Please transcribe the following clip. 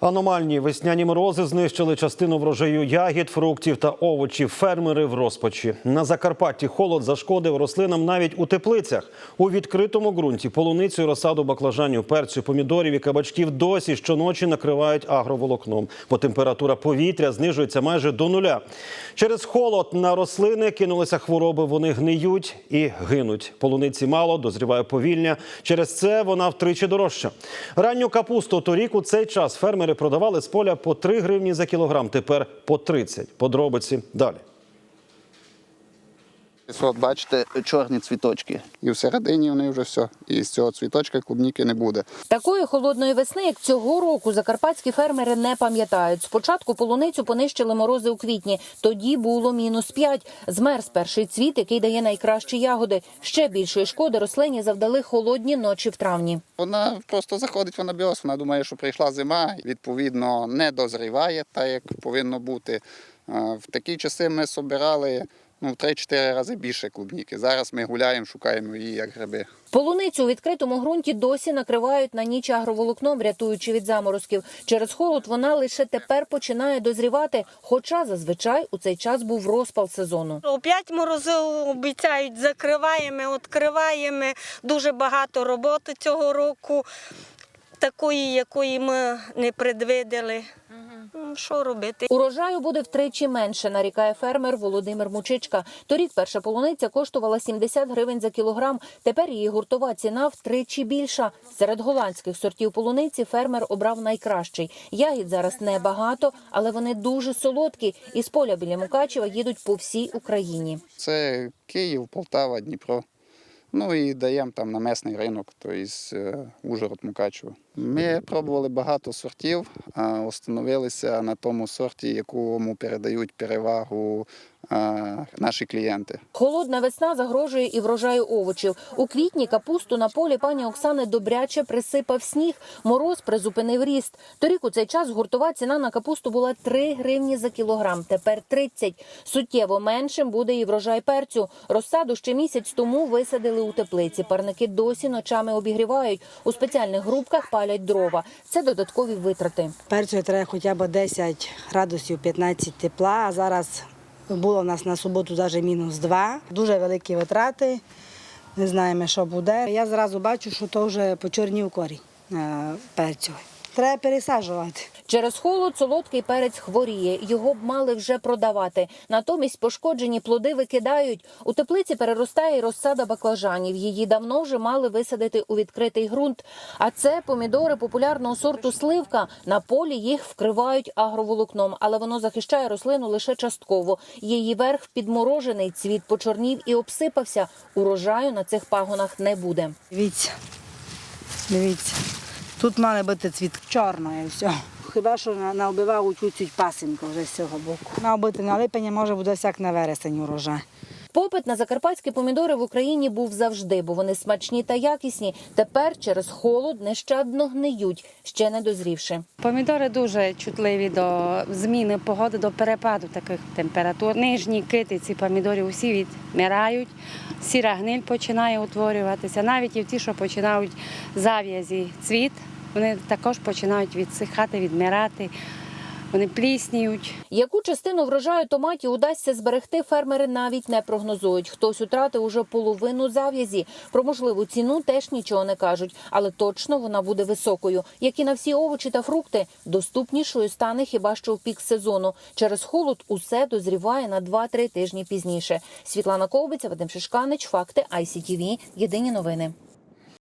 Аномальні весняні морози знищили частину врожаю ягід, фруктів та овочів. Фермери в розпачі. На Закарпатті холод зашкодив рослинам навіть у теплицях. У відкритому ґрунті полуницю, розсаду баклажанів, перцю, помідорів і кабачків досі щоночі накривають агроволокном, бо температура повітря знижується майже до нуля. Через холод на рослини кинулися хвороби. Вони гниють і гинуть. Полуниці мало, дозріває повільня. Через це вона втричі дорожча. Ранню капусту торік у цей час фермери продавали з поля по 3 гривні за кілограм. Тепер по 30. Подробиці далі. От бачите, чорні цвіточки. І всередині вони вже все. І з цього цвіточка клубніки не буде. Такої холодної весни, як цього року, закарпатські фермери не пам'ятають. Спочатку полуницю понищили морози у квітні. Тоді було мінус 5. Змерз перший цвіт, який дає найкращі ягоди. Ще більшої шкоди рослині завдали холодні ночі в травні. Вона просто заходить в анабіоз, вона думає, що прийшла зима, відповідно, не дозріває так, як повинно бути. Е, В такі часи ми собирали ну, в 3-4 рази більше клубніки. Зараз ми гуляємо, шукаємо її як гриби. Полуницю у відкритому ґрунті досі накривають на ніч агроволокном, рятуючи від заморозків. Через холод вона лише тепер починає дозрівати, хоча зазвичай у цей час був розпал сезону. Опять морози обіцяють, закриваємо, відкриваємо. Дуже багато роботи цього року, такої, якої ми не предвидели. Ну, Що робити? Урожаю буде втричі менше, нарікає фермер Володимир Мучичка. Торік перша полуниця коштувала 70 гривень за кілограм. Тепер її гуртова ціна втричі більша. Серед голландських сортів полуниці фермер обрав найкращий. Ягід зараз небагато, але вони дуже солодкі. Із поля біля Мукачева їдуть по всій Україні. Це Київ, Полтава, Дніпро. Ну і даємо там на месний ринок, тобто Ужгород, Мукачево. Ми пробували багато сортів, а остановилися на тому сорті, якому передають перевагу наші клієнти. Холодна весна загрожує і врожаю овочів. У квітні капусту на полі пані Оксани добряче присипав сніг. Мороз призупинив ріст. Торік у цей час гуртова ціна на капусту була 3 гривні за кілограм. Тепер 30. Суттєво меншим буде і врожай перцю. Розсаду ще місяць тому висадили у теплиці. Парники досі ночами обігрівають. У спеціальних грубках палять дрова. Це додаткові витрати. Перцю треба хоча б 10 градусів 15 тепла, а зараз було в нас на суботу навіть мінус два, Дуже великі витрати, не знаємо, що буде. Я зразу бачу, що то вже почорнів корінь е, перцю. Треба пересаджувати. Через холод солодкий перець хворіє. Його б мали вже продавати. Натомість пошкоджені плоди викидають. У теплиці переростає розсада баклажанів. Її давно вже мали висадити у відкритий ґрунт. А це помідори популярного сорту сливка. На полі їх вкривають агроволокном, але воно захищає рослину лише частково. Її верх підморожений, цвіт почорнів і обсипався. Урожаю на цих пагонах не буде. Дивіться, дивіться. Тут має бути цвіт чорного і. Хіба що на- наобивав чуть-чуть пасинку вже з цього боку. Мав бути на липень, може буде всяк на вересень урожай. Попит на закарпатські помідори в Україні був завжди, бо вони смачні та якісні. Тепер через холод нещадно гниють, ще не дозрівши. Помідори дуже чутливі до зміни погоди, до перепаду таких температур. Нижні китиці помідорів усі відмирають, сіра гниль починає утворюватися. Навіть і в ті, що починають зав'язі цвіт, вони також починають відсихати, відмирати, вони плісніють. Яку частину врожаю томатів удасться зберегти, фермери навіть не прогнозують. Хтось утратив уже половину зав'язі. Про можливу ціну теж нічого не кажуть, але точно вона буде високою. Як і на всі овочі та фрукти, доступнішою стане хіба що в пік сезону. Через холод усе дозріває на 2-3 тижні пізніше. Світлана Ковбиця, Вадим Шишканич, факти ICTV. Єдині новини.